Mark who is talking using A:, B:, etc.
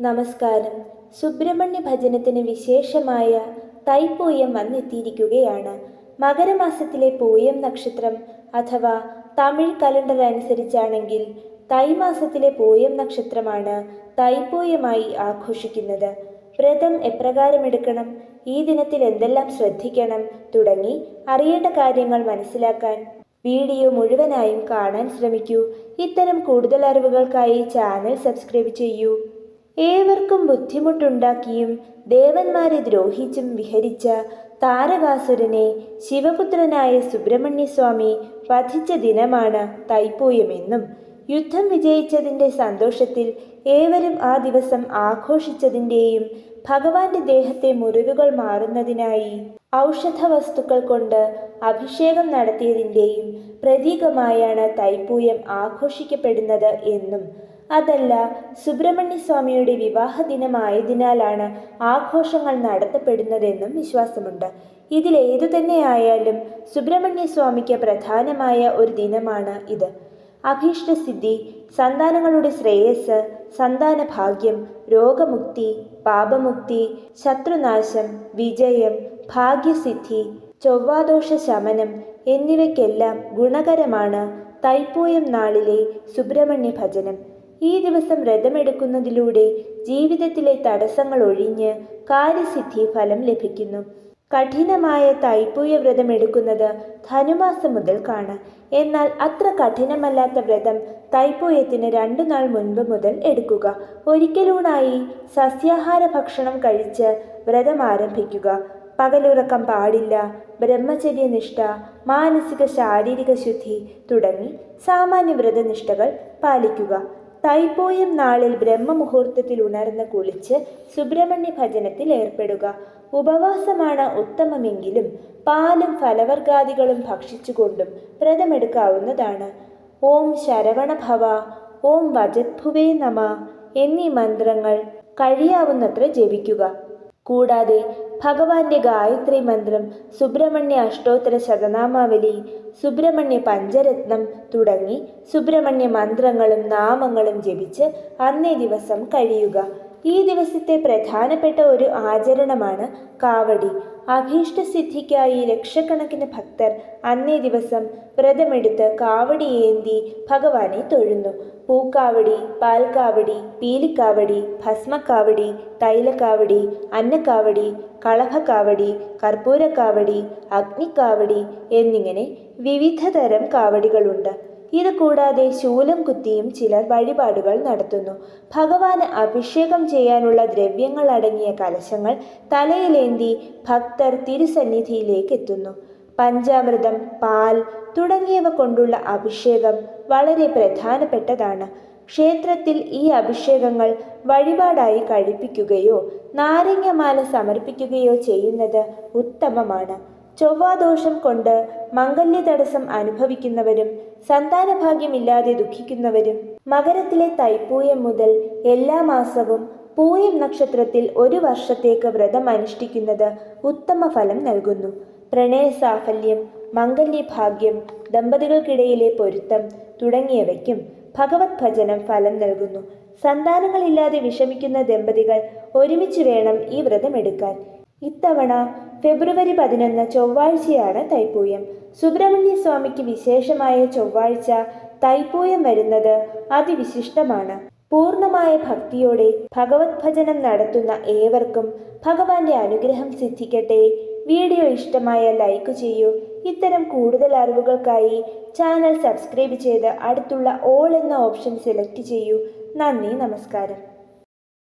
A: നമസ്കാരം. സുബ്രഹ്മണ്യ ഭജനത്തിന് വിശേഷമായ തൈപ്പൂയം വന്നെത്തിയിരിക്കുകയാണ്. മകരമാസത്തിലെ പൂയം നക്ഷത്രം അഥവാ തമിഴ് കലണ്ടർ അനുസരിച്ചാണെങ്കിൽ തൈമാസത്തിലെ പൂയം നക്ഷത്രമാണ് തൈപ്പൂയമായി ആഘോഷിക്കുന്നത്. വ്രതം എപ്രകാരം എടുക്കണം ഈ ദിനത്തിൽ എന്തെല്ലാം ശ്രദ്ധിക്കണം? തുടങ്ങി അറിയേണ്ട കാര്യങ്ങൾ മനസ്സിലാക്കാൻ വീഡിയോ മുഴുവനായും കാണാൻ ശ്രമിക്കൂ. ഇത്തരം കൂടുതൽ അറിവുകൾക്കായി ചാനൽ സബ്സ്ക്രൈബ് ചെയ്യൂ. ഏവർക്കും ബുദ്ധിമുട്ടുണ്ടാക്കിയും ദേവന്മാരെ ദ്രോഹിച്ചും വിഹരിച്ച താരകാസുരനെ ശിവപുത്രനായ സുബ്രഹ്മണ്യസ്വാമി വധിച്ച ദിനമാണ് തൈപ്പൂയമെന്നും യുദ്ധം വിജയിച്ചതിന്റെ സന്തോഷത്തിൽ ഏവരും ആ ദിവസം ആഘോഷിച്ചതിന്റെയും ഭഗവാന്റെ ദേഹത്തെ മുറിവുകൾ മാറുന്നതിനായി ഔഷധ വസ്തുക്കൾ കൊണ്ട് അഭിഷേകം നടത്തിയതിന്റെയും പ്രതീകമായാണ് തൈപ്പൂയം ആഘോഷിക്കപ്പെടുന്നത് എന്നും അതല്ല സുബ്രഹ്മണ്യ സ്വാമിയുടെ വിവാഹ ദിനമായതിനാലാണ് ആഘോഷങ്ങൾ നടത്തപ്പെടുന്നതെന്നും വിശ്വാസമുണ്ട്. ഇതിലേതു തന്നെയായാലും സുബ്രഹ്മണ്യ സ്വാമിക്ക് പ്രധാനമായ ഒരു ദിനമാണ് ഇത്. അഭീഷ്ടസിദ്ധി സന്താനങ്ങളുടെ ശ്രേയസ് സന്താന ഭാഗ്യം രോഗമുക്തി പാപമുക്തി ശത്രുനാശം വിജയം ഭാഗ്യസിദ്ധി ചൊവ്വാദോഷ ശമനം എന്നിവയ്ക്കെല്ലാം ഗുണകരമാണ് തൈപ്പൂയം നാളിലെ സുബ്രഹ്മണ്യ ഭജനം ഈ ദിവസം വ്രതമെടുക്കുന്നതിലൂടെ ജീവിതത്തിലെ തടസ്സങ്ങൾ ഒഴിഞ്ഞ് കാര്യസിദ്ധി ഫലം ലഭിക്കുന്നു. കഠിനമായ തൈപ്പൂയ വ്രതം എടുക്കുന്നത് ധനുമാസം മുതൽക്കാണ്. എന്നാൽ അത്ര കഠിനമല്ലാത്ത വ്രതം തൈപ്പൂയത്തിന് രണ്ടു നാൾ മുൻപ് മുതൽ എടുക്കുക. ഒരിക്കലൂണായി സസ്യാഹാര ഭക്ഷണം കഴിച്ച് വ്രതം ആരംഭിക്കുക. പകലുറക്കം പാടില്ല ബ്രഹ്മചര്യനിഷ്ഠ മാനസിക ശാരീരിക ശുദ്ധി തുടങ്ങി സാമാന്യ വ്രതനിഷ്ഠകൾ പാലിക്കുക. തൈപ്പൂയം നാളിൽ ബ്രഹ്മമുഹൂർത്തത്തിൽ ഉണർന്ന് കുളിച്ച് സുബ്രഹ്മണ്യ ഭജനത്തിൽ ഏർപ്പെടുക. ഉപവാസമാണ് ഉത്തമമെങ്കിലും പാലും ഫലവർഗാദികളും ഭക്ഷിച്ചുകൊണ്ടും വ്രതമെടുക്കാവുന്നതാണ്. ഓം ശരവണഭവ ഓം വജത്ഭുവേ നമ എന്നീ മന്ത്രങ്ങൾ കഴിയാവുന്നത്ര ജപിക്കുക. കൂടാതെ ഭഗവാന്റെ ഗായത്രി മന്ത്രം സുബ്രഹ്മണ്യ അഷ്ടോത്തര ശതനാമാവലി സുബ്രഹ്മണ്യ പഞ്ചരത്നം തുടങ്ങി സുബ്രഹ്മണ്യ മന്ത്രങ്ങളും നാമങ്ങളും ജപിച്ച് അന്നേ ദിവസം കഴിയുക. ഈ ദിവസത്തെ പ്രധാനപ്പെട്ട ഒരു ആചരണമാണ് കാവടി. അഭീഷ്ടസിദ്ധിക്കായി ലക്ഷക്കണക്കിന് ഭക്തർ അന്നേ ദിവസം വ്രതമെടുത്ത് കാവടി ഏന്തി ഭഗവാനെ തൊഴുന്നു. പൂക്കാവടി പാൽക്കാവടി പീലിക്കാവടി ഭസ്മക്കാവടി തൈലക്കാവടി അന്നക്കാവടി കളഭക്കാവടി കർപ്പൂരക്കാവടി അഗ്നിക്കാവടി എന്നിങ്ങനെ വിവിധ തരം കാവടികളുണ്ട്. ഇത് കൂടാതെ ശൂലം കുത്തിയും ചിലർ വഴിപാടുകൾ നടത്തുന്നു. ഭഗവാന് അഭിഷേകം ചെയ്യാനുള്ള ദ്രവ്യങ്ങൾ അടങ്ങിയ കലശങ്ങൾ തലയിലേന്തി ഭക്തർ തിരുസന്നിധിയിലേക്ക് എത്തുന്നു. പഞ്ചാമൃതം പാൽ തുടങ്ങിയവ കൊണ്ടുള്ള അഭിഷേകം വളരെ പ്രധാനപ്പെട്ടതാണ്. ക്ഷേത്രത്തിൽ ഈ അഭിഷേകങ്ങൾ വഴിപാടായി കഴിപ്പിക്കുകയോ നാരങ്ങമാല സമർപ്പിക്കുകയോ ചെയ്യുന്നത് ഉത്തമമാണ്. ചൊവ്വാദോഷം കൊണ്ട് മംഗല്യ തടസ്സം അനുഭവിക്കുന്നവരും സന്താനഭാഗ്യമില്ലാതെ ദുഃഖിക്കുന്നവരും. മകരത്തിലെ തൈപ്പൂയം മുതൽ എല്ലാ മാസവും പൂയം നക്ഷത്രത്തിൽ ഒരു വർഷത്തേക്ക് വ്രതം അനുഷ്ഠിക്കുന്നത് ഉത്തമ ഫലം നൽകുന്നു. പ്രണയ സാഫല്യം മംഗല്യഭാഗ്യം ദമ്പതികൾക്കിടയിലെ പൊരുത്തം തുടങ്ങിയവയ്ക്കും ഭഗവത് ഭജനം ഫലം നൽകുന്നു. സന്താനങ്ങളില്ലാതെ വിഷമിക്കുന്ന ദമ്പതികൾ ഒരുമിച്ച് വേണം ഈ വ്രതം എടുക്കാൻ ഇത്തവണ ഫെബ്രുവരി പതിനൊന്ന് ചൊവ്വാഴ്ചയാണ് തൈപ്പൂയം. സുബ്രഹ്മണ്യ സ്വാമിക്ക് വിശേഷമായ ചൊവ്വാഴ്ച തൈപ്പൂയം വരുന്നത് അതിവിശിഷ്ടമാണ്. പൂർണമായ ഭക്തിയോടെ ഭഗവത് ഭജനം നടത്തുന്ന ഏവർക്കും ഭഗവാന്റെ അനുഗ്രഹം സിദ്ധിക്കട്ടെ. വീഡിയോ ഇഷ്ടമായ ലൈക്ക് ചെയ്യൂ. ഇത്തരം കൂടുതൽ അറിവുകൾക്കായി ചാനൽ സബ്സ്ക്രൈബ് ചെയ്ത് അടുത്തുള്ള ഓൾ എന്ന ഓപ്ഷൻ സെലക്ട് ചെയ്യൂ. നന്ദി നമസ്കാരം.